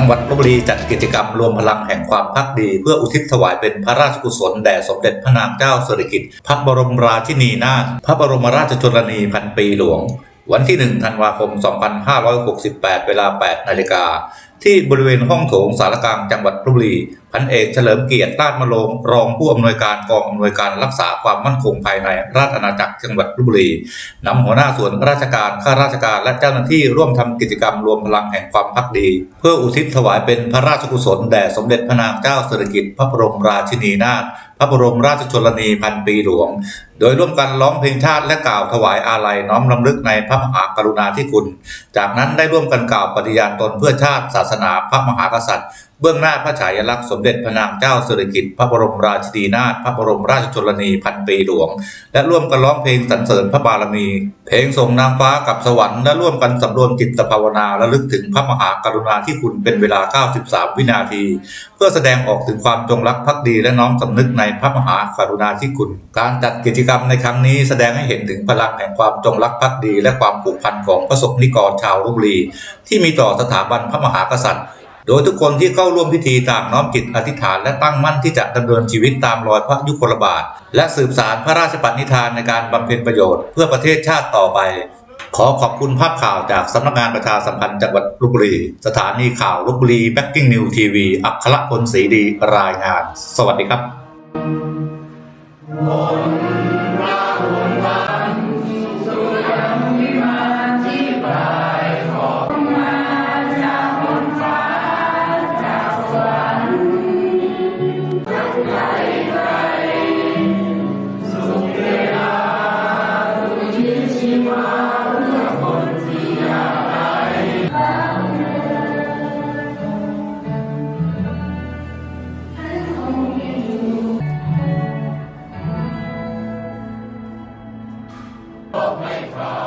งหวัดลบบุรีจัดกิจกรรมรวมพลังแห่งความพักดี เพื่ออุทิศถวายเป็นพระราชกุศลแด่สมเด็จพระนางเจ้าสิริกิติ์พระบรมราชินีนาถพระบรมราชชนนีพันปีหลวง วันที่ 1 ธันวาคม 2568 เวลา 8 นาฬิกา ที่บริเวณห้องโถงสารกลางจังหวัดลบบุรี พันเอกเฉลิมเกียรติราชมะโรงรองผู้อำนวยการกองอำนวยการรักษาความมั่นคงภายในราชอาณาจักรจังหวัดลบบุรีนำหัวหน้าส่วนราชการข้าราชการและเจ้าหน้าที่ร่วมทำกิจกรรมรวมพลังแห่งความพักดี เพื่ออุทิศถวายเป็นพระราชกุศลแด่สมเด็จพระนางเจ้าสิริกิติ์พระบรมราชินีนาถพระบรมราชชนนีพันปีหลวง โดยร่วมกันร้องเพลงชาติและกล่าวถวายอาลัยน้อมรำลึกในพระมหากรุณาธิคุณ จากนั้นได้ร่วมกันกล่าวปฏิญาณตนเพื่อชาติศาสนาพระมหากษัตริย์ เบื้องหน้าพระฉายาลักษณ์สมเด็จพระนางเจ้าสิริกิติ์พระบรมราชินีนาถพระบรมราชชนนีพันปีหลวง และร่วมกันร้องเพลงสรรเสริญพระบารมี เพลงส่งนางฟ้ากับสวรรค์และร่วมกันสำรวมจิตภาวนาและลึกถึงพระมหากรุณาธิคุณเป็นเวลา 93 วินาที เพื่อแสดงออกถึงความจงรักภักดีและน้อมสำนึกในพระมหากรุณาธิคุณ การจัดกิจกรรมในครั้งนี้แสดงให้เห็นถึงพลังแห่งความจงรักภักดี และความผูกพันของประสบนิกรชาวลพบุรีที่มีต่อสถาบันพระมหากษัตริย์ โดยทุกคนที่เข้าร่วมพิธีต่างน้อมจิตอธิษฐานและตั้งมั่นที่จะดำเนินชีวิตตามรอยพระยุคลบาท และสืบสารพระราชปณิธานในการบำเพ็ญประโยชน์เพื่อประเทศชาติต่อไป ขอขอบคุณภาพข่าวจากสำนักงานประชาสัมพันธ์จังหวัดลบบุรี สถานีข่าวลบบุรีแบ็กกิ้งนิวทีวีอัครพลศรีดีรายงาน สวัสดีครับ Oh, my God.